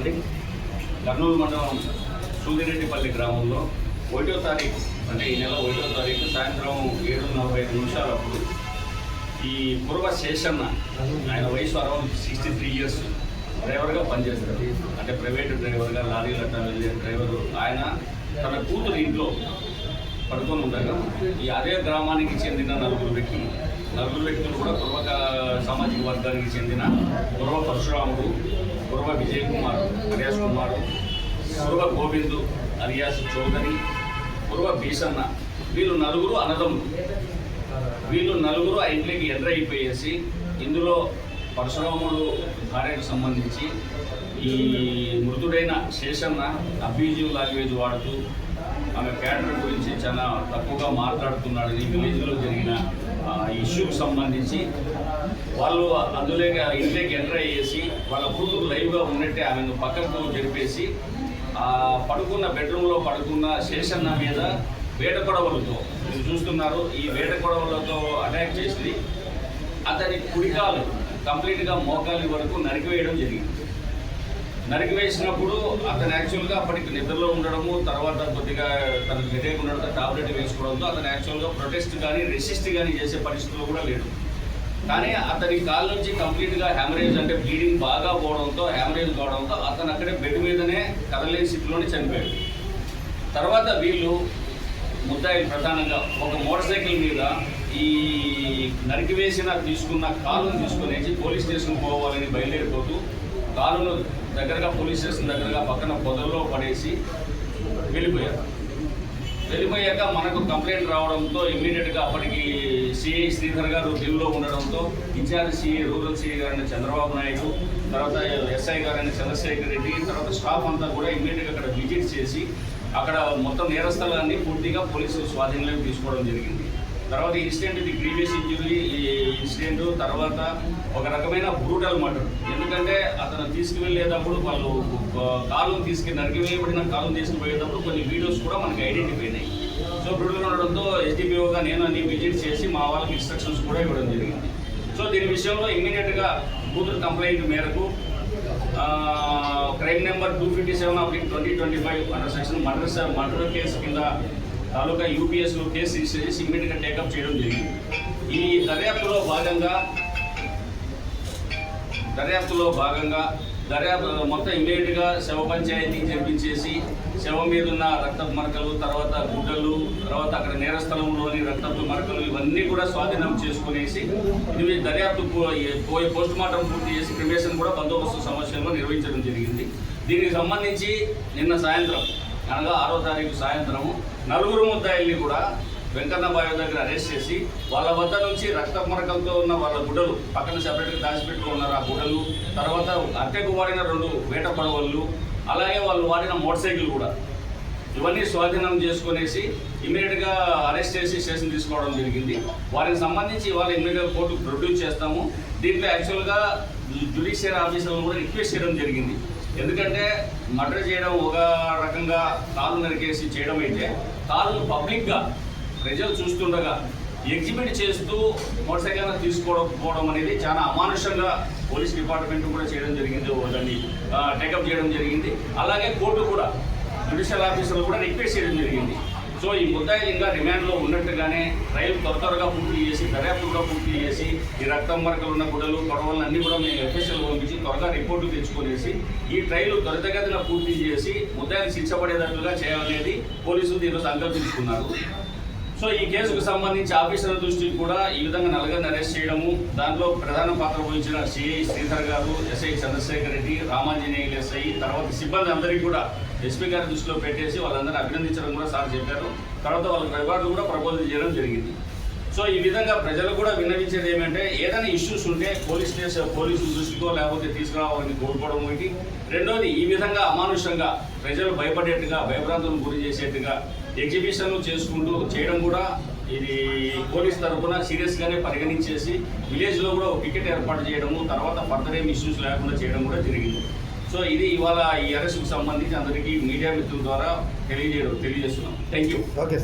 అండి కర్నూలు మండలం సూదిరెడ్డిపల్లి గ్రామంలో ఒకటో తారీఖు అంటే ఈ నెల ఒకటో తారీఖు సాయంత్రం ఏడు నలభై ఐదు నిమిషాలప్పుడు ఈ పూర్వ శేషన్న ఆయన వయసు అరౌండ్ సిక్స్టీ త్రీ ఇయర్స్ డ్రైవర్గా పనిచేస్తారు అంటే ప్రైవేట్ డ్రైవర్గా లారీలు అట్లా వెళ్ళే డ్రైవరు. ఆయన తన కూతురు ఇంట్లో పడుకొని ఉండగా ఈ అదే గ్రామానికి చెందిన నలుగురు వ్యక్తులు నలుగురు వ్యక్తులు కూడా పూర్వక సామాజిక వర్గానికి చెందిన పూర్వ పరశురాముడు పూర్వ విజయ్ కుమార్ హరియాస్ కుమార్ పూర్వ గోవిందు హరియాస్ చౌదరి పూర్వ భీషన్న. వీళ్ళు నలుగురు అనదం వీళ్ళు నలుగురు ఆ ఇంట్లోకి ఇందులో పరశురాముడు భార్యకు సంబంధించి ఈ మృతుడైన శేషన్న అబ్యూజివ్ లాంగ్వేజ్ వాడుతూ ఆమె క్యారెక్టర్ గురించి చాలా తక్కువగా మాట్లాడుతున్నాడని విలేజ్లో జరిగిన ఇష్యూకి సంబంధించి వాళ్ళు అందులోకి ఇంట్లోకి ఎంటర్ అయ్యేసి వాళ్ళ కూతురు లైవ్గా ఉన్నట్టే ఆమెను పక్కకు జరిపేసి పడుకున్న బెడ్రూమ్లో పడుకున్న శేషన్న మీద వేట కొడవలతో మీరు చూస్తున్నారు ఈ వేట కొడవలతో అటాక్ చేసి అతని కుడికాలు కంప్లీట్గా మోకాలి వరకు నరికివేయడం జరిగింది. నరికివేసినప్పుడు అతను యాక్చువల్గా అప్పటికి నిద్రలో ఉండడము తర్వాత కొద్దిగా తనకు హెడేక్ ఉండడంతో టాబ్లెట్ వేసుకోవడంతో అతను యాక్చువల్గా ప్రొటెస్ట్ కానీ రెసిస్ట్ కానీ చేసే పరిస్థితిలో కూడా లేడు. కానీ అతని కాళ్ళ నుంచి కంప్లీట్గా హ్యామరేజ్ అంటే బ్లీడింగ్ బాగా పోవడంతో హ్యామరేజ్ కావడంతో అతను అక్కడే బెడ్ మీదనే కదలేని స్థితిలోనే చనిపోయాడు. తర్వాత వీళ్ళు ముద్దాయి ప్రధానంగా ఒక మోటార్ సైకిల్ మీద ఈ నరికివేసిన తీసుకున్న కాలును తీసుకునేసి పోలీస్ స్టేషన్ పోవాలని బయలుదేరిపోతూ కాలును దగ్గరగా పోలీస్ స్టేషన్ దగ్గరగా పక్కన పొదల్లో పడేసి వెళ్ళిపోయారు. వెళ్ళిపోయాక మనకు కంప్లైంట్ రావడంతో ఇమ్మీడియట్గా అప్పటికి సిఐ శ్రీధర్ గారు ఢిల్లీలో ఉండడంతో ఇన్ఛార్జ్ సిఐ రూరల్ సిఐ గారైన చంద్రబాబు నాయుడు తర్వాత ఎస్ఐ గారైన చంద్రశేఖర్ రెడ్డి తర్వాత స్టాఫ్ అంతా కూడా ఇమ్మీడియట్గా అక్కడ విజిట్ చేసి అక్కడ మొత్తం నేరస్థలాన్ని పూర్తిగా పోలీసులు స్వాధీనంలోకి తీసుకోవడం జరిగింది. తర్వాత ఇన్సిడెంట్ ఇది గ్రీవియస్ ఇంజురీ ఇన్సిడెంట్ తర్వాత ఒక రకమైన బ్రూటల్ మర్డర్ ఎందుకంటే అతను తీసుకువెళ్ళేటప్పుడు వాళ్ళు కాలం తీసుకుని నరికివేయబడిన కాలం తీసుకుపోయేటప్పుడు కొన్ని వీడియోస్ కూడా మనకి ఐడెంటిఫై అయినాయి. సో బ్రూటల్ ఉండడంతో ఎస్డిపిఓగా నేను అన్ని విజిట్ చేసి మా వాళ్ళకి ఇన్స్ట్రక్షన్స్ కూడా ఇవ్వడం జరిగింది. సో దీని విషయంలో ఇమ్మీడియట్గా కూతురు కంప్లైంట్ మేరకు crime number two fifty seven of twenty twenty five under section murder murder case కింద తాలూకా యూపీఎస్లో కేసు రిజిస్టర్ చేసి ఇమ్మీడియట్గా టేకప్ చేయడం జరిగింది. ఈ దర్యాప్తులో భాగంగా దర్యాప్తులో భాగంగా దర్యాప్తు మొత్తం ఇమీడియట్గా శవ పంచాయతీ జరిపించేసి శవం మీద ఉన్న రక్తపు మరకలు తర్వాత గుడ్డలు తర్వాత అక్కడ నేరస్థలంలోని రక్తపు మరకలు ఇవన్నీ కూడా స్వాధీనం చేసుకునేసి ఇది దర్యాప్తు పో- పోయి పోస్ట్ మార్టం పూర్తి చేసి క్రిమేషన్ కూడా బందోబస్తు సమస్యలో నిర్వహించడం జరిగింది. దీనికి సంబంధించి నిన్న సాయంత్రం అనగా ఆరో తారీఖు సాయంత్రము నలుగురు ముద్దాయిల్ని కూడా వెంకన్న బావి దగ్గర అరెస్ట్ చేసి వాళ్ళ వద్ద నుంచి రక్త మరకలతో ఉన్న వాళ్ళ గుడ్డలు పక్కన సెపరేట్గా దాచిపెట్టుకున్నారు ఆ గుడ్డలు. తర్వాత అట్టెకు వాడిన రెండు వేట పడవళ్ళు అలాగే వాళ్ళు వాడిన మోటార్ సైకిల్ కూడా. ఇవన్నీ స్వాధీనం చేసుకునేసి ఇమీడియట్గా అరెస్ట్ చేసి స్టేషన్ తీసుకోవడం జరిగింది. వారికి సంబంధించి ఇవాళ ఇమీడియట్గా కోర్టు ప్రొడ్యూస్ చేస్తాము. దీంట్లో యాక్చువల్గా జ్యుడిషియల్ ఆఫీసర్లను కూడా రిక్వెస్ట్ చేయడం జరిగింది. ఎందుకంటే మర్డర్ చేయడం ఒక రకంగా కాలు నరికేసి చేయడం అయితే తాళ్ళు పబ్లిక్గా ప్రజలు చూస్తుండగా ఎగ్జిబిట్ చేస్తూ మోటార్ సైకిల్ తీసుకోకపోవడం అనేది చాలా అమానుషంగా పోలీస్ డిపార్ట్మెంట్ కూడా చేయడం జరిగింది. దాన్ని టేకప్ చేయడం జరిగింది. అలాగే కోర్టు కూడా జ్యుడిషియల్ ఆఫీసర్లు కూడా రిక్వెస్ట్ చేయడం జరిగింది. సో ఈ ముద్దాయిలు ఇంకా రిమాండ్లో ఉన్నట్టుగానే రైలు త్వర త్వరగా పూర్తి చేసి దర్యాప్తుగా పూర్తి చేసి ఈ రక్తం మరకలు ఉన్న గుడలు గొడవలు అన్నీ కూడా మేము ఎఫ్ఎస్ఎల్ పంపించి త్వరగా రిపోర్టు తెచ్చుకునేసి ఈ ట్రైలు త్వరితగతిన పూర్తి చేసి ముద్దాయిలు శిక్షపడేటట్లుగా చేయాలనేది పోలీసులు దీనిలో సంకల్పించుకున్నారు. సో ఈ కేసుకు సంబంధించి ఆఫీసర్ల దృష్టికి కూడా ఈ విధంగా నలుగురిని అరెస్ట్ చేయడము దాంట్లో ప్రధాన పాత్ర వహించిన సిఐ శ్రీధర్ గారు ఎస్ఐ చంద్రశేఖర్ రెడ్డి రామాంజనేయులు ఎస్ఐ తర్వాత సిబ్బంది అందరికీ కూడా ఎస్పీ గారి దృష్టిలో పెట్టేసి వాళ్ళందరూ అభినందించడం కూడా సార్ చెప్పారు. తర్వాత వాళ్ళకి రివార్డులు కూడా ప్రపోజల్ చేయడం జరిగింది. సో సో ఈ విధంగా ప్రజలు కూడా విన్నవించేది ఏమంటే ఏదైనా ఇష్యూస్ ఉంటే పోలీస్ స్టేషన్ పోలీసు దృష్టికో లేకపోతే తీసుకురావాలని కోరుకోవడం ఒకటి. రెండోది ఈ విధంగా అమానుషంగా ప్రజలు భయపడేట్టుగా భయభ్రాంతులకు గురి చేసేట్టుగా ఎగ్జిబిషన్లు చేసుకుంటూ చేయడం కూడా ఇది పోలీస్ తరఫున సీరియస్గానే పరిగణించేసి విలేజ్లో కూడా ఒక పికెట్ ఏర్పాటు చేయడము తర్వాత ఫర్దర్ ఏం ఇష్యూస్ లేకుండా చేయడం కూడా జరిగింది. సో ఇది ఇవాళ ఈ అరెస్ట్కు సంబంధించి అందరికీ మీడియా మిత్రుల ద్వారా తెలియజేయడం తెలియజేస్తున్నాం. Thank you okay